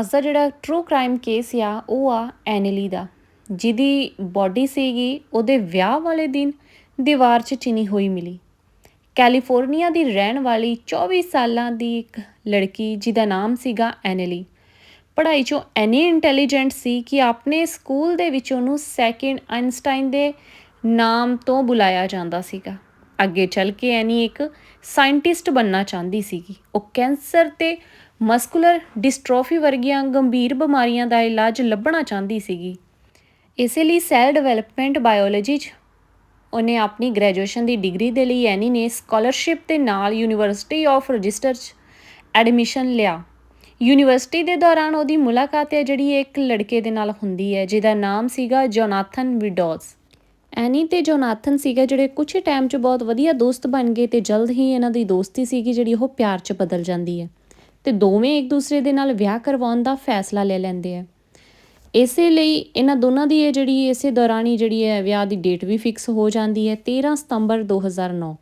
ਅੱਜ ਦਾ ਜਿਹੜਾ true crime case ਆ, ਉਹ ਆ ਐਨਲੀ ਦਾ। ਜਿਹਦੀ ਬਾਡੀ ਸੀਗੀ, ਉਹਦੇ ਵਿਆਹ ਵਾਲੇ ਦਿਨ ਦੀਵਾਰ 'ਚ ਚਿਨੀ ਹੋਈ ਮਿਲੀ। ਕੈਲੀਫੋਰਨੀਆ ਦੀ ਰਹਿਣ ਵਾਲੀ 24 ਸਾਲਾਂ ਦੀ ਇੱਕ ਲੜਕੀ, ਜਿਹਦਾ ਨਾਮ ਸੀਗਾ ਐਨਲੀ ਪੜ੍ਹਾਈ 'ਚੋਂ ਐਨੀ ਇੰਟੈਲੀਜੈਂਟ ਸੀ ਕਿ ਆਪਣੇ ਸਕੂਲ ਦੇ ਵਿੱਚ ਉਹਨੂੰ ਸੈਕਿੰਡ ਆਇਨਸਟਾਈਨ ਦੇ ਨਾਮ ਤੋਂ ਬੁਲਾਇਆ ਜਾਂਦਾ ਸੀਗਾ। ਅੱਗੇ ਚੱਲ ਕੇ ਐਨੀ ਇੱਕ ਸਾਇੰਟਿਸਟ ਬਣਨਾ ਚਾਹੁੰਦੀ ਸੀਗੀ। ਉਹ ਕੈਂਸਰ ਤੇ ਮਸਕੂਲਰ ਡਿਸਟ੍ਰੋਫੀ ਵਰਗੀਆਂ ਗੰਭੀਰ ਬਿਮਾਰੀਆਂ ਦਾ ਇਲਾਜ ਲੱਭਣਾ ਚਾਹੁੰਦੀ ਸੀਗੀ। ਇਸੇ ਲਈ ਸੈੱਲ ਡਿਵੈਲਪਮੈਂਟ ਬਾਇਓਲੋਜੀ 'ਚ ਉਹਨੇ ਆਪਣੀ ਗ੍ਰੈਜੂਏਸ਼ਨ ਦੀ ਡਿਗਰੀ ਦੇ ਲਈ ਐਨੀ ਨੇ ਸਕਾਲਰਸ਼ਿਪ ਦੇ ਨਾਲ ਯੂਨੀਵਰਸਿਟੀ ਆਫ ਰਜਿਸਟਰ 'ਚ ਐਡਮਿਸ਼ਨ ਲਿਆ। ਯੂਨੀਵਰਸਿਟੀ ਦੇ ਦੌਰਾਨ ਉਹਦੀ ਮੁਲਾਕਾਤ ਹੈ ਜਿਹੜੀ ਇੱਕ ਲੜਕੇ ਦੇ ਨਾਲ ਹੁੰਦੀ ਹੈ, ਜਿਹਦਾ ਨਾਮ ਸੀਗਾ ਜੋਨਾਥਨ ਵਿਡੋਜ਼। ਐਨੀ ਤੇ ਜੋਨਾਥਨ ਸੀਗਾ ਜਿਹੜੇ ਕੁਝ ਟਾਈਮ 'ਚ ਬਹੁਤ ਵਧੀਆ ਦੋਸਤ ਬਣ ਗਏ ਤੇ ਜਲਦ ਹੀ ਇਹਨਾਂ ਦੀ ਦੋਸਤੀ ਸੀਗੀ ਜਿਹੜੀ ਉਹ ਪਿਆਰ 'ਚ ਬਦਲ ਜਾਂਦੀ ਹੈ। ਤੇ ਦੋਵੇਂ ਇੱਕ ਦੂਸਰੇ ਦੇ ਨਾਲ ਵਿਆਹ ਕਰਵਾਉਣ ਦਾ ਫੈਸਲਾ ਲੈ ਲੈਂਦੇ ਆ। ਇਸੇ ਲਈ ਇਹਨਾਂ ਦੋਨਾਂ ਦੀ ਇਹ ਜਿਹੜੀ, ਇਸੇ ਦੌਰਾਨ ਹੀ ਜਿਹੜੀ ਹੈ ਵਿਆਹ ਦੀ ਡੇਟ ਵੀ ਫਿਕਸ ਹੋ ਜਾਂਦੀ ਹੈ 13 ਸਤੰਬਰ 2009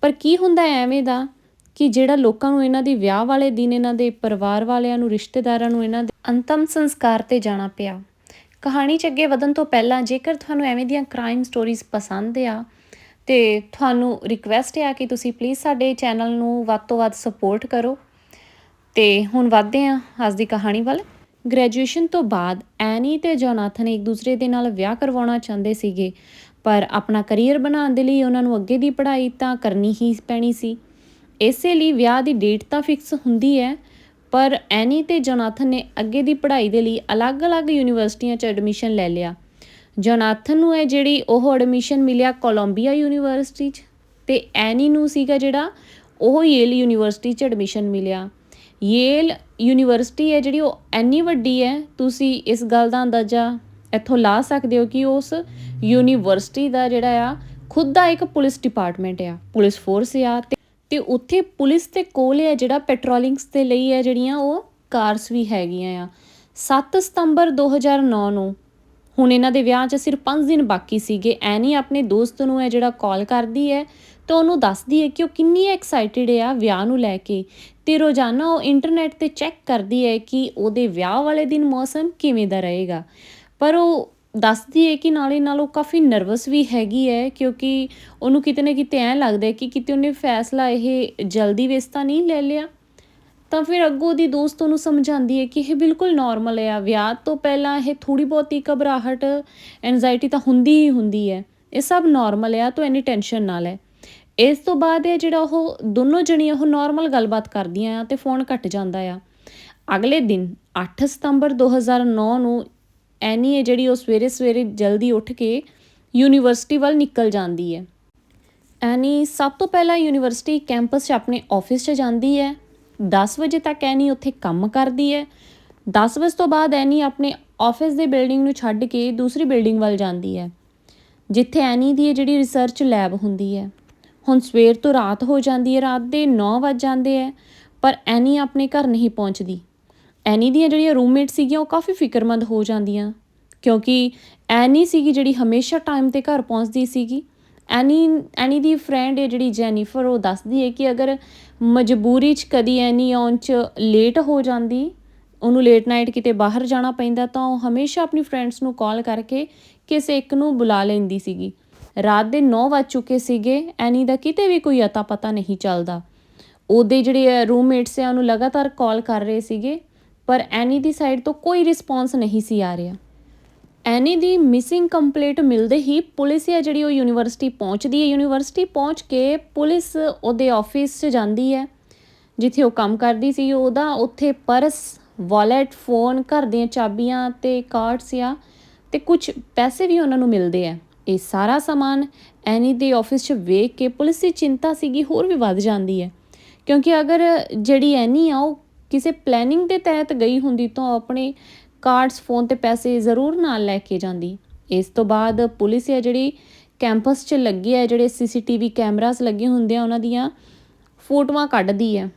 ਪਰ ਕੀ ਹੁੰਦਾ ਹੈ ਐਵੇਂ ਦਾ ਕਿ ਜਿਹੜਾ ਲੋਕਾਂ ਨੂੰ ਇਹਨਾਂ ਦੀ ਵਿਆਹ ਵਾਲੇ ਦਿਨ, ਇਹਨਾਂ ਦੇ ਪਰਿਵਾਰ ਵਾਲਿਆਂ ਨੂੰ, ਰਿਸ਼ਤੇਦਾਰਾਂ ਨੂੰ ਇਹਨਾਂ ਦੇ ਅੰਤਮ ਸੰਸਕਾਰ ਤੇ ਜਾਣਾ ਪਿਆ। ਕਹਾਣੀ ਚ ਅੱਗੇ ਵਧਣ ਤੋਂ ਪਹਿਲਾਂ ਜੇਕਰ ਤੁਹਾਨੂੰ ਐਵੇਂ ਦੀਆਂ ਕ੍ਰਾਈਮ ਸਟੋਰੀਜ਼ ਪਸੰਦ ਆ, ਤੇ ਤੁਹਾਨੂੰ ਰਿਕਵੈਸਟ ਹੈ ਕਿ ਤੁਸੀਂ ਪਲੀਜ਼ ਸਾਡੇ ਚੈਨਲ ਨੂੰ ਵੱਧ ਤੋਂ ਵੱਧ ਸਪੋਰਟ ਕਰੋ। ਤੇ ਹੁਣ ਵਧਦੇ ਹਾਂ ਅੱਜ ਦੀ ਕਹਾਣੀ ਵੱਲ। ਗ੍ਰੈਜੂਏਸ਼ਨ ਤੋਂ ਬਾਅਦ ਐਨੀ ਤੇ ਜੋਨਾਥਨ ਇੱਕ ਦੂਸਰੇ ਦੇ ਨਾਲ ਵਿਆਹ ਕਰਵਾਉਣਾ ਚਾਹੁੰਦੇ ਸੀਗੇ, ਪਰ ਆਪਣਾ ਕੈਰੀਅਰ ਬਣਾਉਣ ਦੇ ਲਈ ਉਹਨਾਂ ਨੂੰ ਅੱਗੇ ਦੀ ਪੜ੍ਹਾਈ ਤਾਂ ਕਰਨੀ ਹੀ ਪੈਣੀ ਸੀ। ਇਸੇ ਲਈ ਵਿਆਹ ਦੀ ਡੇਟ ਤਾਂ ਫਿਕਸ ਹੁੰਦੀ ਹੈ, ਪਰ ਐਨੀ ਤੇ ਜੋਨਾਥਨ ਨੇ ਅੱਗੇ ਦੀ ਪੜ੍ਹਾਈ ਦੇ ਲਈ ਅਲੱਗ-ਅਲੱਗ ਯੂਨੀਵਰਸਿਟੀਆਂ 'ਚ ਐਡਮਿਸ਼ਨ ਲੈ ਲਿਆ। ਜੋਨਾਥਨ ਨੂੰ ਹੈ ਜਿਹੜੀ ਉਹ ਐਡਮਿਸ਼ਨ ਮਿਲਿਆ ਕੋਲੰਬੀਆ ਯੂਨੀਵਰਸਿਟੀ 'ਚ, ਤੇ ਐਨੀ ਨੂੰ ਸੀਗਾ ਜਿਹੜਾ ਉਹ ਯੇਲ ਯੂਨੀਵਰਸਿਟੀ 'ਚ ਐਡਮਿਸ਼ਨ ਮਿਲਿਆ। ਯੇਲ ਯੂਨੀਵਰਸਿਟੀ ਹੈ ਜਿਹੜੀ ਉਹ ਐਨੀ ਵੱਡੀ ਹੈ, ਤੁਸੀਂ ਇਸ ਗੱਲ ਦਾ ਅੰਦਾਜ਼ਾ ਇੱਥੋਂ ਲਾ ਸਕਦੇ ਹੋ ਕਿ ਉਸ ਯੂਨੀਵਰਸਿਟੀ ਦਾ ਜਿਹੜਾ ਆ, ਖੁਦ ਦਾ ਇੱਕ ਪੁਲਿਸ ਡਿਪਾਰਟਮੈਂਟ ਆ, ਪੁਲਿਸ ਫੋਰਸ ਆ ਤੇ ਤੇ ਉੱਥੇ ਪੁਲਿਸ ਦੇ ਕੋਲ ਹੈ ਜਿਹੜਾ ਪੈਟਰੋਲਿੰਗਸ ਦੇ ਲਈ ਹੈ ਜਿਹੜੀਆਂ ਉਹ ਕਾਰਸ ਵੀ ਹੈਗੀਆਂ ਆ। 7 ਸਤੰਬਰ 2009 ਨੂੰ ਹੁਣ ਇਹਨਾਂ ਦੇ ਵਿਆਹ 'ਚ ਸਿਰਫ 5 ਦਿਨ ਬਾਕੀ ਸੀਗੇ। ਐਨੀ ਆਪਣੇ ਦੋਸਤ ਨੂੰ ਹੈ ਜਿਹੜਾ ਕਾਲ ਕਰਦੀ ਹੈ, ਤਾਂ ਉਹਨੂੰ ਦੱਸਦੀ ਹੈ ਕਿ ਉਹ ਕਿੰਨੀ ਐਕਸਾਈਟਿਡ ਆ ਵਿਆਹ ਨੂੰ ਲੈ ਕੇ। ਤੇ ਰੋਜ਼ਾਨਾ ਉਹ ਇੰਟਰਨੈਟ ਤੇ ਚੈੱਕ ਕਰਦੀ ਹੈ ਕਿ ਉਹਦੇ ਵਿਆਹ ਵਾਲੇ ਦਿਨ ਮੌਸਮ ਕਿਵੇਂ ਦਾ ਰਹੇਗਾ। ਪਰ ਉਹ ਦੱਸਦੀ ਹੈ ਕਿ ਨਾਲੇ ਨਾਲ ਉਹ ਕਾਫੀ ਨਰਵਸ ਵੀ ਹੈਗੀ ਹੈ, ਕਿਉਂਕਿ ਉਹਨੂੰ ਕਿਤੇ ਨਾ ਕਿਤੇ ਐਂ ਲੱਗਦਾ ਹੈ ਕਿ ਕਿਤੇ ਉਹਨੇ ਫੈਸਲਾ ਇਹ ਜਲਦੀ ਵੇਸਤਾ ਨਹੀਂ ਲੈ ਲਿਆ। ਤਾਂ ਫਿਰ ਅੱਗੋਂ ਦੀ ਦੋਸਤ ਉਹਨੂੰ ਸਮਝਾਉਂਦੀ ਹੈ ਕਿ ਇਹ ਬਿਲਕੁਲ ਨਾਰਮਲ ਹੈ ਵਿਆਹ ਤੋਂ ਪਹਿਲਾਂ ਇਹ ਥੋੜੀ ਬਹੁਤੀ ਘਬਰਾਹਟ ਐਂਜ਼ਾਇਟੀ ਤਾਂ ਹੁੰਦੀ ਹੀ ਹੁੰਦੀ ਹੈ। ਇਹ ਸਭ ਨਾਰਮਲ ਆ ਤੂੰ ਐਨੀ ਟੈਨਸ਼ਨ ਨਾ ਲੈ। ਇਸ ਤੋਂ ਬਾਅਦ ਇਹ ਜਿਹੜਾ ਉਹ ਦੋਨੋਂ ਜਣੀਆਂ ਉਹ ਨਾਰਮਲ ਗੱਲਬਾਤ ਕਰਦੀਆਂ ਆ ਤੇ ਫੋਨ ਕੱਟ ਜਾਂਦਾ ਆ। ਅਗਲੇ ਦਿਨ 8 ਸਤੰਬਰ 2009 ਨੂੰ ਐਨੀ ਹੈ ਜਿਹੜੀ ਉਹ ਸਵੇਰੇ ਸਵੇਰੇ ਜਲਦੀ ਉੱਠ ਕੇ ਯੂਨੀਵਰਸਿਟੀ ਵੱਲ ਨਿਕਲ ਜਾਂਦੀ ਹੈ। ਐਨੀ ਸਭ ਤੋਂ ਪਹਿਲਾਂ ਯੂਨੀਵਰਸਿਟੀ ਕੈਂਪਸ 'ਚ ਆਪਣੇ ਆਫਿਸ 'ਚ ਜਾਂਦੀ ਹੈ। 10 ਵਜੇ ਤੱਕ ਐਨੀ ਉੱਥੇ ਕੰਮ ਕਰਦੀ ਹੈ। 10 ਵਜੇ ਤੋਂ ਬਾਅਦ ਐਨੀ ਆਪਣੇ ਆਫਿਸ ਦੇ ਬਿਲਡਿੰਗ ਨੂੰ ਛੱਡ ਕੇ ਦੂਸਰੀ ਬਿਲਡਿੰਗ ਵੱਲ ਜਾਂਦੀ ਹੈ। ਜਿੱਥੇ ਐਨੀ ਦੀ ਜਿਹੜੀ ਰਿਸਰਚ ਲੈਬ ਹੁੰਦੀ ਹੈ। ਹੁਣ ਸਵੇਰ ਤੋਂ ਰਾਤ ਹੋ ਜਾਂਦੀ ਹੈ, ਰਾਤ ਦੇ 9 ਵਜ ਜਾਂਦੇ ਹੈ, ਪਰ ਐਨੀ ਆਪਣੇ ਘਰ ਨਹੀਂ ਪਹੁੰਚਦੀ। ਐਨੀ ਦੀਆਂ ਜਿਹੜੀਆਂ ਰੂਮਮੇਟ ਸੀਗੀਆਂ, ਉਹ ਕਾਫੀ ਫਿਕਰਮੰਦ ਹੋ ਜਾਂਦੀਆਂ। ਕਿਉਂਕਿ ਐਨੀ ਸੀਗੀ ਜਿਹੜੀ ਹਮੇਸ਼ਾ ਟਾਈਮ ਤੇ ਘਰ ਪਹੁੰਚਦੀ ਸੀਗੀ। ਐਨੀ ਐਨੀ ਦੀ ਫਰੈਂਡ ਹੈ ਜਿਹੜੀ ਜੈਨੀਫਰ ਉਹ ਦੱਸਦੀ ਹੈ ਕਿ ਅਗਰ ਮਜਬੂਰੀ 'ਚ ਕਦੀ ਐਨੀ ਆਉਣ 'ਚ ਲੇਟ ਹੋ ਜਾਂਦੀ, ਉਹਨੂੰ ਲੇਟ ਨਾਈਟ ਕਿਤੇ ਬਾਹਰ ਜਾਣਾ ਪੈਂਦਾ, ਤਾਂ ਉਹ ਹਮੇਸ਼ਾ ਆਪਣੀ ਫਰੈਂਡਸ ਨੂੰ ਕਾਲ ਕਰਕੇ ਕਿਸੇ ਇੱਕ ਨੂੰ ਬੁਲਾ ਲੈਂਦੀ ਸੀਗੀ। ਰਾਤ ਦੇ 9 ਵੱਜ ਚੁੱਕੇ ਸੀਗੇ, ਐਨੀ ਦਾ ਕਿਤੇ ਵੀ ਕੋਈ ਅਤਾ ਪਤਾ ਨਹੀਂ ਚੱਲਦਾ। ਉਹਦੇ ਜਿਹੜੇ ਰੂਮਮੇਟਸ ਆ ਉਹਨੂੰ ਲਗਾਤਾਰ ਕਾਲ ਕਰ ਰਹੇ ਸੀਗੇ, ਪਰ ਐਨੀ ਦੀ ਸਾਈਡ ਤੋਂ ਕੋਈ ਰਿਸਪੌਂਸ ਨਹੀਂ ਸੀ ਆ ਰਿਹਾ। ਐਨੀ ਦੀ ਮਿਸਿੰਗ ਕੰਪਲੀਟ ਮਿਲਦੇ ਹੀ ਪੁਲਿਸ ਹੈ ਜਿਹੜੀ ਉਹ ਯੂਨੀਵਰਸਿਟੀ ਪਹੁੰਚਦੀ ਹੈ। ਯੂਨੀਵਰਸਿਟੀ ਪਹੁੰਚ ਕੇ ਪੁਲਿਸ ਉਹਦੇ ਆਫਿਸ 'ਚ ਜਾਂਦੀ ਹੈ, ਜਿੱਥੇ ਉਹ ਕੰਮ ਕਰਦੀ ਸੀ। ਉਹਦਾ ਉੱਥੇ ਪਰਸ, ਵਾਲਟ, ਫੋਨ, ਘਰ ਦੀਆਂ ਚਾਬੀਆਂ ਤੇ ਕਾਰਡਸ ਆ ਤੇ ਕੁਝ ਪੈਸੇ ਵੀ ਉਹਨਾਂ ਨੂੰ ਮਿਲਦੇ ਆ ਇਹ ਸਾਰਾ ਸਮਾਨ ਐਨੀ ਦੇ ਆਫਿਸ 'ਚ ਵੇਖ ਕੇ ਪੁਲਿਸ ਦੀ ਚਿੰਤਾ ਸੀਗੀ, ਹੋਰ ਵੀ ਵੱਧ ਜਾਂਦੀ ਹੈ। ਕਿਉਂਕਿ ਅਗਰ ਜਿਹੜੀ ਐਨੀ ਆ, ਉਹ ਕਿਸੇ ਪਲੈਨਿੰਗ ਦੇ ਤਹਿਤ ਗਈ ਹੁੰਦੀ ਤਾਂ ਆਪਣੇ ਕਾਰਡਸ ਫੋਨ ਤੇ ਪੈਸੇ ਜ਼ਰੂਰ ਨਾਲ ਲੈ ਕੇ ਜਾਂਦੀ। ਇਸ ਤੋਂ ਬਾਅਦ ਪੁਲਿਸ ਹੈ ਜਿਹੜੀ ਕੈਂਪਸ 'ਚ ਲੱਗੀ ਹੈ, ਜਿਹੜੇ ਸੀਸੀਟੀਵੀ ਕੈਮਰਾਸ ਲੱਗੇ ਹੁੰਦੇ ਆ, ਉਹਨਾਂ ਦੀਆਂ ਫੋਟੋਆਂ ਕੱਢਦੀ ਹੈ।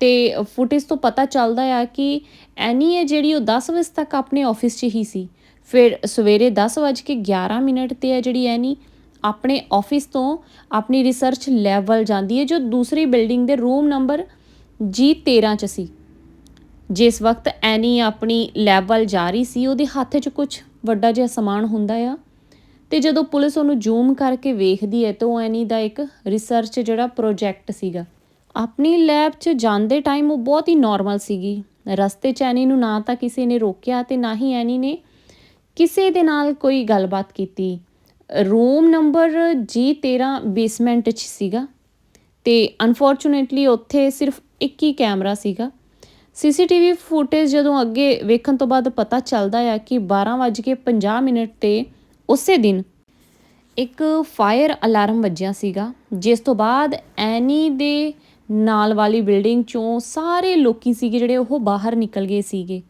ਤੇ ਫੁਟੇਜ ਤੋਂ ਪਤਾ ਚੱਲਦਾ ਆ ਕਿ ਐਨੀ ਹੈ ਜਿਹੜੀ ਉਹ 10 ਵਜੇ ਤੱਕ ਆਪਣੇ ਆਫਿਸ 'ਚ ਹੀ ਸੀ। ਫਿਰ ਸਵੇਰੇ 10:11 ਮਿੰਟ ਤੇ ਹੈ ਜਿਹੜੀ ਐਨੀ ਆਪਣੇ ਆਫਿਸ ਤੋਂ ਆਪਣੀ ਰਿਸਰਚ ਲੈਬ ਵੱਲ ਜਾਂਦੀ ਹੈ, ਜੋ ਦੂਸਰੀ ਬਿਲਡਿੰਗ ਦੇ ਰੂਮ ਨੰਬਰ ਜੀ 13 ਚ ਸੀ। ਜਿਸ ਵਕਤ ਐਨੀ ਆਪਣੀ ਲੈਬ ਵੱਲ ਜਾ ਰਹੀ ਸੀ, ਉਹਦੇ ਹੱਥ 'ਚ ਕੁਝ ਵੱਡਾ ਜਿਹਾ ਸਮਾਨ ਹੁੰਦਾ ਆ। ਤੇ ਜਦੋਂ ਪੁਲਿਸ ਉਹਨੂੰ ਜ਼ੂਮ ਕਰਕੇ ਵੇਖਦੀ ਹੈ, ਤਾਂ ਉਹ ਐਨੀ ਦਾ ਇੱਕ ਰਿਸਰਚ ਜਿਹੜਾ ਪ੍ਰੋਜੈਕਟ ਸੀਗਾ। ਆਪਣੀ ਲੈਬ 'ਚ ਜਾਂਦੇ ਟਾਈਮ ਉਹ ਬਹੁਤ ਹੀ ਨਾਰਮਲ ਸੀਗੀ। ਰਸਤੇ 'ਚ ਐਨੀ ਨੂੰ ਨਾ ਤਾਂ ਕਿਸੇ ਨੇ ਰੋਕਿਆ ਤੇ ਨਾ ਹੀ ਐਨੀ ਨੇ ਕਿਸੇ ਦੇ ਨਾਲ ਕੋਈ ਗੱਲਬਾਤ ਕੀਤੀ। ਰੂਮ ਨੰਬਰ G13 ਬੇਸਮੈਂਟ 'ਚ ਸੀਗਾ। ਤੇ ਅਨਫੋਰਚੂਨੇਟਲੀ ਉੱਥੇ ਸਿਰਫ ਇੱਕ ਹੀ ਕੈਮਰਾ ਸੀਗਾ। ਸੀਸੀਟੀਵੀ ਫੁਟੇਜ ਜਦੋਂ ਅੱਗੇ ਵੇਖਣ ਤੋਂ ਬਾਅਦ ਪਤਾ ਚੱਲਦਾ ਆ ਕਿ 12:50 ਮਿੰਟ ਤੇ ਉਸੇ ਦਿਨ ਇੱਕ ਫਾਇਰ ਅਲਾਰਮ ਵੱਜਿਆ ਸੀਗਾ, ਜਿਸ ਤੋਂ ਬਾਅਦ ਐਨੀ ਦੇ ਨਾਲ ਵਾਲੀ ਬਿਲਡਿੰਗ ਚੋਂ ਸਾਰੇ ਲੋਕੀ ਸੀਗੇ ਜਿਹੜੇ ਉਹ ਬਾਹਰ ਨਿਕਲ ਗਏ ਸੀਗੇ।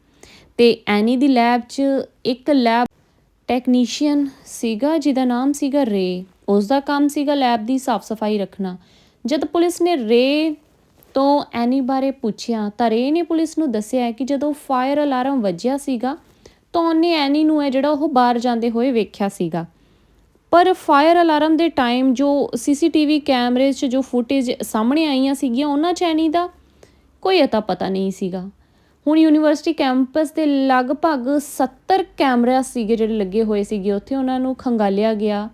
ਤੇ ਐਨੀ ਦੀ ਲੈਬ 'ਚ ਇੱਕ ਲੈਬ ਟੈਕਨੀਸ਼ੀਅਨ ਸੀਗਾ, ਜਿਹਦਾ ਨਾਮ ਸੀਗਾ ਰੇ ਉਸ ਦਾ ਕੰਮ ਸੀਗਾ ਲੈਬ ਦੀ ਸਾਫ਼ ਸਫ਼ਾਈ ਰੱਖਣਾ। ਜਦ ਪੁਲਿਸ ਨੇ ਰੇ ਤੋਂ ਐਨੀ ਬਾਰੇ ਪੁੱਛਿਆ ਤਾਂ ਰੇ ਨੇ ਪੁਲਿਸ ਨੂੰ ਦੱਸਿਆ ਕਿ ਜਦੋਂ ਫਾਇਰ ਅਲਾਰਮ ਵੱਜਿਆ ਸੀਗਾ ਤਾਂ ਉਹਨੇ ਐਨੀ ਨੂੰ ਹੈ ਜਿਹੜਾ ਉਹ ਬਾਹਰ ਜਾਂਦੇ ਹੋਏ ਵੇਖਿਆ ਸੀਗਾ। ਪਰ ਫਾਇਰ ਅਲਾਰਮ ਦੇ ਟਾਈਮ ਜੋ ਸੀਸੀਟੀਵੀ ਕੈਮਰੇ 'ਚ ਜੋ ਫੁਟੇਜ ਸਾਹਮਣੇ ਆਈਆਂ ਸੀਗੀਆਂ, ਉਹਨਾਂ 'ਚ ਐਨੀ ਦਾ ਕੋਈ ਅਤਾ ਪਤਾ ਨਹੀਂ ਸੀਗਾ। ਹੁਣ ਯੂਨੀਵਰਸਿਟੀ ਕੈਂਪਸ ਦੇ ਲਗਭਗ 70 ਕੈਮਰਾ ਸੀਗੇ ਜਿਹੜੇ ਲੱਗੇ ਹੋਏ ਸੀਗੇ, ਉੱਥੇ ਉਹਨਾਂ ਨੂੰ ਖੰਗਾਲਿਆ ਗਿਆ।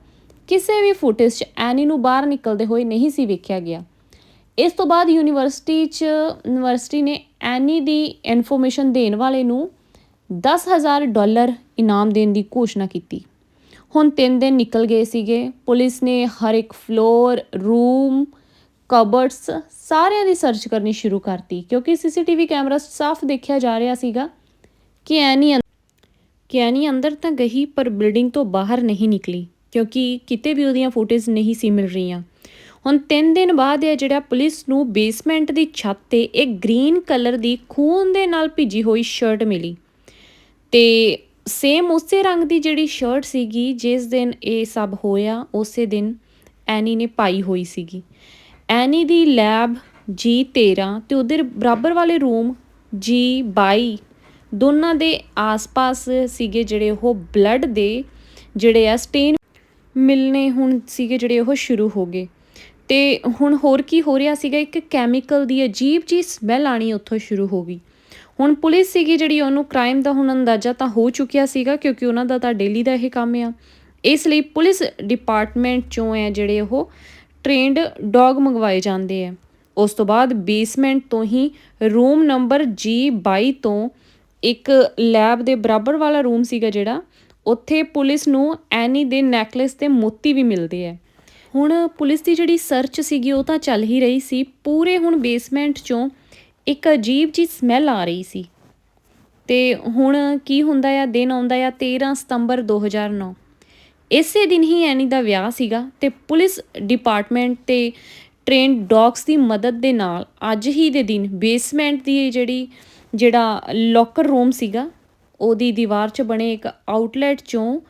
ਕਿਸੇ ਵੀ ਫੁਟੇਜ 'ਚ ਐਨੀ ਨੂੰ ਬਾਹਰ ਨਿਕਲਦੇ ਹੋਏ ਨਹੀਂ ਸੀ ਵੇਖਿਆ ਗਿਆ। ਇਸ ਤੋਂ ਬਾਅਦ ਯੂਨੀਵਰਸਿਟੀ 'ਚ, ਯੂਨੀਵਰਸਿਟੀ ਨੇ ਐਨੀ ਦੀ ਇਨਫੋਰਮੇਸ਼ਨ ਦੇਣ ਵਾਲੇ ਨੂੰ 10000 ਡਾਲਰ ਇਨਾਮ ਦੇਣ ਦੀ ਘੋਸ਼ਣਾ ਕੀਤੀ। ਹੁਣ 3 ਦਿਨ ਨਿਕਲ ਗਏ ਸੀਗੇ। ਪੁਲਿਸ ਨੇ ਹਰ ਇੱਕ ਫਲੋਰ ਰੂਮ ਕਬਰਡਸ ਸਾਰਿਆਂ ਦੀ ਸਰਚ ਕਰਨੀ ਸ਼ੁਰੂ ਕਰਤੀ, ਕਿਉਂਕਿ ਸੀਸੀਟੀਵੀ ਕੈਮਰਾ ਸਾਫ਼ ਦੇਖਿਆ ਜਾ ਰਿਹਾ ਸੀਗਾ ਕਿ ਐਨੀ ਕਿ ਐਨੀ ਅੰਦਰ ਤਾਂ ਗਈ ਪਰ ਬਿਲਡਿੰਗ ਤੋਂ ਬਾਹਰ ਨਹੀਂ ਨਿਕਲੀ, ਕਿਉਂਕਿ ਕਿਤੇ ਵੀ ਉਹਦੀਆਂ ਫੁਟੇਜ ਨਹੀਂ ਸੀ ਮਿਲ ਰਹੀਆਂ। ਹੁਣ 3 ਦਿਨ ਬਾਅਦ ਇਹ ਜਿਹੜਾ ਪੁਲਿਸ ਨੂੰ ਬੇਸਮੈਂਟ ਦੀ ਛੱਤ ਤੇ ਇੱਕ ਗ੍ਰੀਨ ਕਲਰ ਦੀ ਖੂਨ ਦੇ ਨਾਲ ਭਿੱਜੀ ਹੋਈ ਸ਼ਰਟ ਮਿਲੀ। ਤੇ ਸੇਮ ਉਸੇ ਰੰਗ ਦੀ ਜਿਹੜੀ ਸ਼ਰਟ ਸੀਗੀ, ਜਿਸ ਦਿਨ ਇਹ ਸਭ ਹੋਇਆ, ਉਸੇ ਦਿਨ ਐਨੀ ਨੇ ਪਾਈ ਹੋਈ ਸੀਗੀ। ਐਨੀ ਦੀ ਲੈਬ G13 ਤੇ ਉਧਰ ਬਰਾਬਰ ਵਾਲੇ ਰੂਮ G22 ਦੋਨਾਂ ਦੇ ਆਸ-ਪਾਸ ਸੀਗੇ ਜਿਹੜੇ ਉਹ ਬਲੱਡ ਦੇ ਜਿਹੜੇ ਆ ਸਟੇਨ ਮਿਲਨੇ ਹੁਣ ਸੀਗੇ ਜਿਹੜੇ ਉਹ ਸ਼ੁਰੂ ਹੋ ਗਏ। ਤੇ ਹੁਣ ਹੋਰ ਕੀ ਹੋ ਰਿਹਾ ਸੀਗਾ? ਇੱਕ ਕੈਮੀਕਲ ਦੀ ਅਜੀਬ ਜੀ ਸਮੈਲ ਆਣੀ ਉੱਥੋਂ ਸ਼ੁਰੂ ਹੋ ਗਈ। ਹੁਣ ਪੁਲਿਸ ਸੀਗੀ ਜਿਹੜੀ ਉਹਨੂੰ ਕ੍ਰਾਈਮ ਦਾ ਹੁਣ ਅੰਦਾਜ਼ਾ ਤਾਂ ਹੋ ਚੁੱਕਿਆ ਸੀਗਾ ਕਿਉਂਕਿ ਉਹਨਾਂ ਦਾ ਤਾਂ ਡੇਲੀ ਦਾ ਇਹ ਕੰਮ ਆ। ਇਸ ਲਈ ਪੁਲਿਸ ਡਿਪਾਰਟਮੈਂਟ ਚੋਂ ਹੈ ਜਿਹੜੇ ਉਹ ਟ੍ਰੇਨਡ ਡੌਗ ਮੰਗਵਾਏ ਜਾਂਦੇ ਆ ਉਸ ਤੋਂ ਬਾਅਦ ਬੇਸਮੈਂਟ ਤੋਂ ਹੀ ਰੂਮ ਨੰਬਰ G22 ਤੋਂ ਇੱਕ ਲੈਬ ਦੇ ਬਰਾਬਰ ਵਾਲਾ ਰੂਮ ਸੀਗਾ ਜਿਹੜਾ, ਉੱਥੇ ਪੁਲਿਸ ਨੂੰ ਐਨੀ ਦੇ ਨੈਕਲੇਸ ਤੇ ਮੋਤੀ ਵੀ ਮਿਲਦੇ ਆ ਹੁਣ ਪੁਲਿਸ ਦੀ ਜਿਹੜੀ ਸਰਚ ਸੀਗੀ, ਉਹ ਤਾਂ ਚੱਲ ਹੀ ਰਹੀ ਸੀ। ਪੂਰੇ ਹੁਣ ਬੇਸਮੈਂਟ ਚੋਂ ਇੱਕ ਅਜੀਬ ਜੀ ਸਮੈਲ ਆ ਰਹੀ ਸੀ। ਤੇ ਹੁਣ ਕੀ ਹੁੰਦਾ ਆ? ਦਿਨ ਆਉਂਦਾ ਆ 13 ਸਤੰਬਰ 2009 ਇਸੇ ਦਿਨ ਹੀ ਐਨੀ ਦਾ ਵਿਆਹ ਸੀਗਾ ਤੇ ਪੁਲਿਸ ਡਿਪਾਰਟਮੈਂਟ ਤੇ ਟ੍ਰੇਨ ਡੌਗਸ ਦੀ ਮਦਦ ਦੇ ਨਾਲ ਅੱਜ ਹੀ ਦੇ ਦਿਨ ਬੇਸਮੈਂਟ ਦੀ ਜਿਹੜੀ, ਜਿਹੜਾ ਲੋਕਰ ਰੂਮ ਸੀਗਾ, ਉਹਦੀ ਦੀਵਾਰ 'ਚ ਬਣੇ ਇੱਕ ਆਊਟਲੈਟ 'ਚੋਂ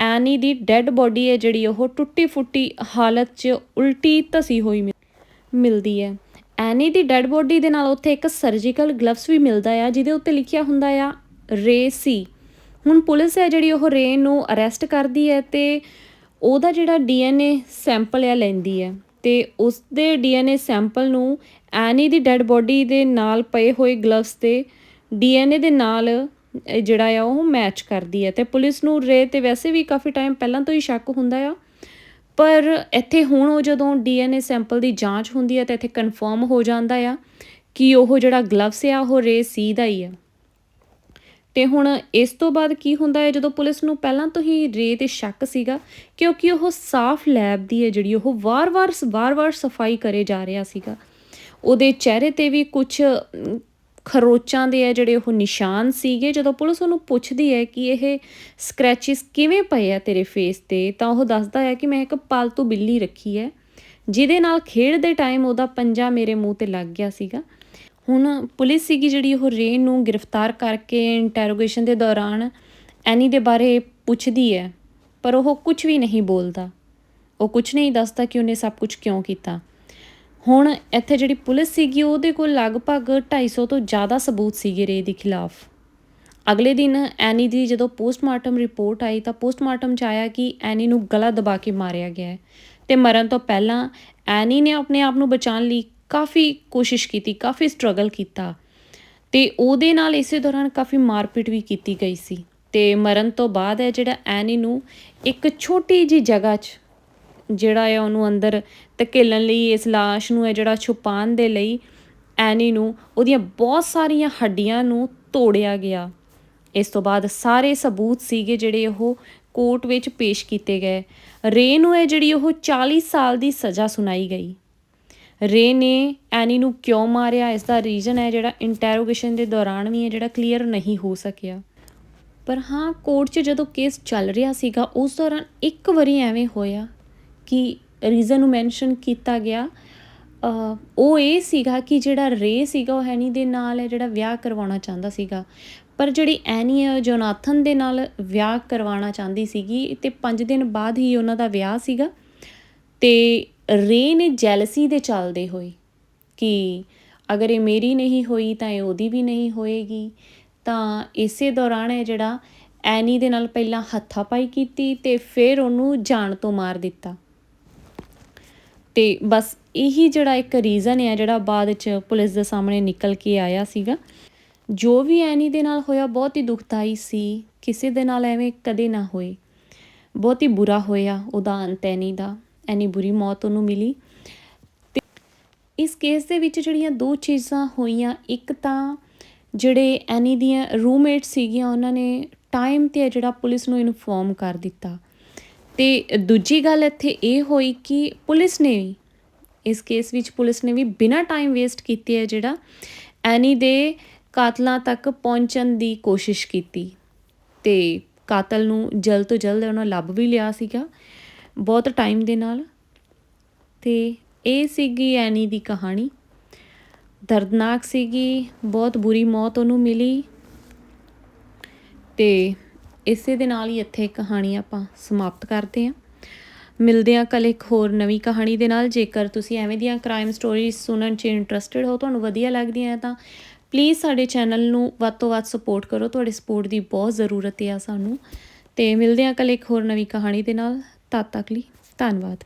ਐਨੀ ਦੀ ਡੈੱਡ ਬੋਡੀ ਹੈ ਜਿਹੜੀ ਉਹ ਟੁੱਟੀ ਫੁੱਟੀ ਹਾਲਤ 'ਚ ਉਲਟੀ ਧਸੀ ਹੋਈ ਮਿਲਦੀ ਹੈ। ਐਨੀ ਦੀ ਡੈੱਡ ਬੋਡੀ ਦੇ ਨਾਲ ਉੱਥੇ ਇੱਕ ਸਰਜੀਕਲ ਗਲਵਸ ਵੀ ਮਿਲਦਾ ਆ, ਜਿਹਦੇ ਉੱਤੇ ਲਿਖਿਆ ਹੁੰਦਾ ਆ, ਰੇ ਸੀ। ਹੁਣ ਪੁਲਿਸ ਹੈ ਜਿਹੜੀ ਉਹ ਰੇ ਨੂੰ ਅਰੈਸਟ ਕਰਦੀ ਹੈ ਤੇ ਉਹਦਾ ਜਿਹੜਾ ਡੀਐਨਏ ਸੈਂਪਲ ਆ ਲੈਂਦੀ ਹੈ ਤੇ ਉਸ ਦੇ ਡੀਐਨਏ ਸੈਂਪਲ ਨੂੰ ਐਨੀ ਦੀ ਡੈੱਡ ਬੋਡੀ ਦੇ ਨਾਲ ਪਏ ਹੋਏ ਗਲਵਸ ਤੇ ਡੀਐਨਏ ਦੇ ਨਾਲ ਜਿਹੜਾ ਆ, ਉਹ ਮੈਚ ਕਰਦੀ ਹੈ ਤੇ ਪੁਲਿਸ ਨੂੰ ਰੇ ਤੇ ਵੈਸੇ ਵੀ ਕਾਫੀ ਟਾਈਮ ਪਹਿਲਾਂ ਤੋਂ ਹੀ ਸ਼ੱਕ ਹੁੰਦਾ ਆ। ਪਰ ਇੱਥੇ ਹੁਣ ਉਹ ਜਦੋਂ ਡੀਐਨਏ ਸੈਂਪਲ ਦੀ ਜਾਂਚ ਹੁੰਦੀ ਹੈ ਤਾਂ ਇੱਥੇ ਕਨਫਰਮ ਹੋ ਜਾਂਦਾ ਆ ਕਿ ਉਹ ਜਿਹੜਾ ਗਲਵਸ ਆ, ਉਹ ਰੇ ਸੀ ਦਾ ਹੀ ਆ। ਤੇ ਹੁਣ ਇਸ ਤੋਂ ਬਾਅਦ ਕੀ ਹੁੰਦਾ ਹੈ, ਜਦੋਂ ਪੁਲਿਸ ਨੂੰ ਪਹਿਲਾਂ ਤੋਂ ਹੀ ਰੇ ਤੇ ਸ਼ੱਕ ਸੀਗਾ, ਕਿਉਂਕਿ ਉਹ ਸਾਫ਼ ਲੈਬ ਦੀ ਹੈ ਜਿਹੜੀ, ਉਹ ਵਾਰ-ਵਾਰ ਵਾਰ-ਵਾਰ ਸਫ਼ਾਈ ਕਰੇ ਜਾ ਰਿਹਾ ਸੀਗਾ। ਉਹਦੇ ਚਿਹਰੇ ਤੇ ਵੀ ਕੁਝ ਖਰੋਚਾਂ ਦੇ ਆ ਜਿਹੜੇ ਉਹ ਨਿਸ਼ਾਨ ਸੀਗੇ, ਜਦੋਂ ਪੁਲਿਸ ਉਹਨੂੰ ਪੁੱਛਦੀ ਹੈ ਕਿ ਇਹ ਸਕ੍ਰੈਚਸ ਕਿਵੇਂ ਪਏ ਆ ਤੇਰੇ ਫੇਸ ਤੇ, ਤਾਂ ਉਹ ਦੱਸਦਾ ਹੈ ਕਿ ਮੈਂ ਇੱਕ ਪਾਲਤੂ ਬਿੱਲੀ ਰੱਖੀ ਹੈ, ਜਿਹਦੇ ਨਾਲ ਖੇਡ ਦੇ ਟਾਈਮ ਉਹਦਾ ਪੰਜਾ ਮੇਰੇ ਮੂੰਹ ਤੇ ਲੱਗ ਗਿਆ ਸੀਗਾ। ਹੁਣ ਪੁਲਿਸ ਸੀਗੀ ਜਿਹੜੀ ਉਹ ਰੇਨ ਨੂੰ ਗ੍ਰਿਫਤਾਰ ਕਰਕੇ ਇੰਟਰੋਗੇਸ਼ਨ ਦੇ ਦੌਰਾਨ ਐਨੀ ਦੇ ਬਾਰੇ ਪੁੱਛਦੀ ਹੈ, ਪਰ ਉਹ ਕੁਝ ਵੀ ਨਹੀਂ ਬੋਲਦਾ। ਉਹ ਕੁਝ ਨਹੀਂ ਦੱਸਦਾ ਕਿ ਉਹਨੇ ਸਭ ਕੁਝ ਕਿਉਂ ਕੀਤਾ। ਹੁਣ ਇੱਥੇ ਜਿਹੜੀ ਪੁਲਿਸ ਸੀਗੀ, ਉਹਦੇ ਕੋਲ ਲਗਭਗ 250 ਤੋਂ ਜ਼ਿਆਦਾ ਸਬੂਤ ਸੀਗੇ ਰੇ ਦੇ ਖਿਲਾਫ। ਅਗਲੇ ਦਿਨ ਐਨੀ ਦੀ ਜਦੋਂ ਪੋਸਟਮਾਰਟਮ ਰਿਪੋਰਟ ਆਈ, ਤਾਂ ਪੋਸਟਮਾਰਟਮ ਚ ਆਇਆ ਕਿ ਐਨੀ ਨੂੰ ਗਲਾ ਦਬਾ ਕੇ ਮਾਰਿਆ ਗਿਆ ਹੈ। ਤੇ ਮਰਨ ਤੋਂ ਪਹਿਲਾਂ ਐਨੀ ਨੇ ਆਪਣੇ ਆਪ ਨੂੰ ਬਚਾਉਣ ਲਈ ਕਾਫੀ ਕੋਸ਼ਿਸ਼ ਕੀਤੀ, ਕਾਫੀ ਸਟਰਗਲ ਕੀਤਾ। ਤੇ ਉਹਦੇ ਨਾਲ ਇਸੇ ਦੌਰਾਨ ਕਾਫੀ ਮਾਰਪੀਟ ਵੀ ਕੀਤੀ ਗਈ ਸੀ। ਤੇ ਮਰਨ ਤੋਂ ਬਾਅਦ ਹੈ ਜਿਹੜਾ ਐਨੀ ਨੂੰ ਇੱਕ ਛੋਟੀ ਜੀ ਜਗ੍ਹਾ 'ਚ ਜਿਹੜਾ ਹੈ ਉਹਨੂੰ ਅੰਦਰ ਧਕੇਲਣ ਲਈ, ਇਸ ਲਾਸ਼ ਨੂੰ ਹੈ ਜਿਹੜਾ ਛੁਪਾਉਣ ਦੇ ਲਈ ਐਨੀ ਨੂੰ, ਉਹਦੀਆਂ ਬਹੁਤ ਸਾਰੀਆਂ ਹੱਡੀਆਂ ਨੂੰ ਤੋੜਿਆ ਗਿਆ। ਇਸ ਤੋਂ ਬਾਅਦ ਸਾਰੇ ਸਬੂਤ ਸੀਗੇ ਜਿਹੜੇ ਉਹ ਕੋਰਟ ਵਿੱਚ ਪੇਸ਼ ਕੀਤੇ ਗਏ। ਰੇ ਨੂੰ ਹੈ ਜਿਹੜੀ ਉਹ 40 ਸਾਲ ਦੀ ਸਜ਼ਾ ਸੁਣਾਈ ਗਈ। ਰੇ ਨੇ ਐਨੀ ਨੂੰ ਕਿਉਂ ਮਾਰਿਆ? ਇਸ ਦਾ ਰੀਜ਼ਨ ਹੈ ਜਿਹੜਾ ਇੰਟਰੋਗੇਸ਼ਨ ਦੇ ਦੌਰਾਨ ਵੀ ਹੈ ਜਿਹੜਾ ਕਲੀਅਰ ਨਹੀਂ ਹੋ ਸਕਿਆ। ਪਰ ਹਾਂ, ਕੋਰਟ 'ਚ ਜਦੋਂ ਕੇਸ ਚੱਲ ਰਿਹਾ ਸੀਗਾ, ਉਸ ਦੌਰਾਨ ਇੱਕ ਵਾਰੀ ਐਵੇਂ ਹੋਇਆ। ਕਿ ਰੀਜ਼ਨ ਨੂੰ ਮੈਂਸ਼ਨ ਕੀਤਾ ਗਿਆ ਉਹ ਇਹ ਸੀਗਾ ਕਿ ਜਿਹੜਾ ਰੇ ਸੀਗਾ ਉਹ ਹੈਨੀ ਦੇ ਨਾਲ ਜਿਹੜਾ ਵਿਆਹ ਕਰਵਾਉਣਾ ਚਾਹੁੰਦਾ ਸੀਗਾ। ਪਰ ਜਿਹੜੀ ਐਨੀ ਹੈ ਉਹ ਜੋਨਾਥਨ ਦੇ ਨਾਲ ਵਿਆਹ ਕਰਵਾਉਣਾ ਚਾਹੁੰਦੀ ਸੀਗੀ ਤੇ 5 ਦਿਨ ਬਾਅਦ ਹੀ ਉਹਨਾਂ ਦਾ ਵਿਆਹ ਸੀਗਾ। ਤੇ ਰੇ ਨੇ ਜੈਲਸੀ ਦੇ ਚੱਲਦੇ ਹੋਏ ਕਿ ਅਗਰ ਇਹ ਮੇਰੀ ਨਹੀਂ ਹੋਈ ਤਾਂ ਇਹ ਉਹਦੀ ਵੀ ਨਹੀਂ ਹੋਏਗੀ। ਤਾਂ ਇਸੇ ਦੌਰਾਨ ਹੈ ਜਿਹੜਾ ਐਨੀ ਦੇ ਨਾਲ ਪਹਿਲਾਂ ਹੱਥਾਪਾਈ ਕੀਤੀ ਤੇ ਫਿਰ ਉਹਨੂੰ ਜਾਨ ਤੋਂ ਮਾਰ ਦਿੱਤਾ। ਤੇ ਬਸ ਇਹੀ ਜਿਹੜਾ ਇੱਕ ਰੀਜ਼ਨ ਹੈ ਜਿਹੜਾ ਬਾਅਦ ਚ ਪੁਲਿਸ ਦੇ ਸਾਹਮਣੇ ਨਿਕਲ ਕੇ ਆਇਆ ਸੀਗਾ। ਜੋ ਵੀ ਐਨੀ ਦੇ ਨਾਲ ਹੋਇਆ, ਬਹੁਤ ਹੀ ਦੁਖਦਾਈ ਸੀ। ਕਿਸੇ ਦੇ ਨਾਲ ਐਵੇਂ ਕਦੇ ਨਾ ਹੋਏ। ਬਹੁਤ ਹੀ ਬੁਰਾ ਹੋਇਆ ਉਹਦਾ ਅੰਤ ਐਨੀ ਦਾ। ਐਨੀ ਬੁਰੀ ਮੌਤ ਉਹਨੂੰ ਮਿਲੀ। ਤੇ ਇਸ ਕੇਸ ਦੇ ਵਿੱਚ ਜਿਹੜੀਆਂ ਦੋ ਚੀਜ਼ਾਂ ਹੋਈਆਂ, ਇੱਕ ਤਾਂ ਜਿਹੜੇ ਐਨੀ ਦੀਆਂ ਰੂਮਮੇਟ ਸੀਗੀਆਂ, ਉਹਨਾਂ ਨੇ ਟਾਈਮ ਤੇ ਜਿਹੜਾ ਪੁਲਿਸ ਨੂੰ ਇਨਫੋਰਮ ਕਰ ਦਿੱਤਾ। ਤੇ ਦੂਜੀ ਗੱਲ ਇੱਥੇ ਇਹ ਹੋਈ ਕਿ ਪੁਲਿਸ ਨੇ ਵੀ, ਇਸ ਕੇਸ ਵਿੱਚ ਪੁਲਿਸ ਨੇ ਵੀ ਬਿਨਾਂ ਟਾਈਮ ਵੇਸਟ ਕੀਤੇ ਹੈ ਜਿਹੜਾ, ਐਨੀ ਦੇ ਕਾਤਲਾਂ ਤੱਕ ਪਹੁੰਚਣ ਦੀ ਕੋਸ਼ਿਸ਼ ਕੀਤੀ। ਤੇ ਕਾਤਲ ਨੂੰ ਜਲਦ ਤੋਂ ਜਲਦ ਉਹਨਾਂ ਲੱਭ ਵੀ ਲਿਆ ਸੀਗਾ, ਬਹੁਤ ਟਾਈਮ ਦੇ ਨਾਲ। ਤੇ ਇਹ ਸੀਗੀ ਐਨੀ ਦੀ ਕਹਾਣੀ। ਦਰਦਨਾਕ ਸੀਗੀ, ਬਹੁਤ ਬੁਰੀ ਮੌਤ ਉਹਨੂੰ ਮਿਲੀ। ਤੇ ਇਸੇ ਦੇ ਨਾਲ ਹੀ ਇੱਥੇ ਕਹਾਣੀ ਆਪਾਂ ਸਮਾਪਤ ਕਰਦੇ ਹਾਂ। ਮਿਲਦੇ ਹਾਂ ਕੱਲ ਇੱਕ ਹੋਰ ਨਵੀਂ ਕਹਾਣੀ ਦੇ ਨਾਲ। ਜੇਕਰ ਤੁਸੀਂ ਐਵੇਂ ਦੀਆਂ ਕ੍ਰਾਈਮ ਸਟੋਰੀਜ਼ ਸੁਣਨ 'ਚ ਇੰਟਰਸਟਿਡ ਹੋ, ਤੁਹਾਨੂੰ ਵਧੀਆ ਲੱਗਦੀਆਂ ਤਾਂ ਪਲੀਜ਼ ਸਾਡੇ ਚੈਨਲ ਨੂੰ ਵੱਧ ਤੋਂ ਵੱਧ ਸਪੋਰਟ ਕਰੋ। ਤੁਹਾਡੇ ਸਪੋਰਟ ਦੀ ਬਹੁਤ ਜ਼ਰੂਰਤ ਹੈ ਸਾਨੂੰ। ਤੇ ਮਿਲਦੇ ਹਾਂ ਕੱਲ ਇੱਕ ਹੋਰ ਨਵੀਂ ਕਹਾਣੀ ਦੇ ਨਾਲ। ਤਦ ਤੱਕ ਲਈ ਧੰਨਵਾਦ।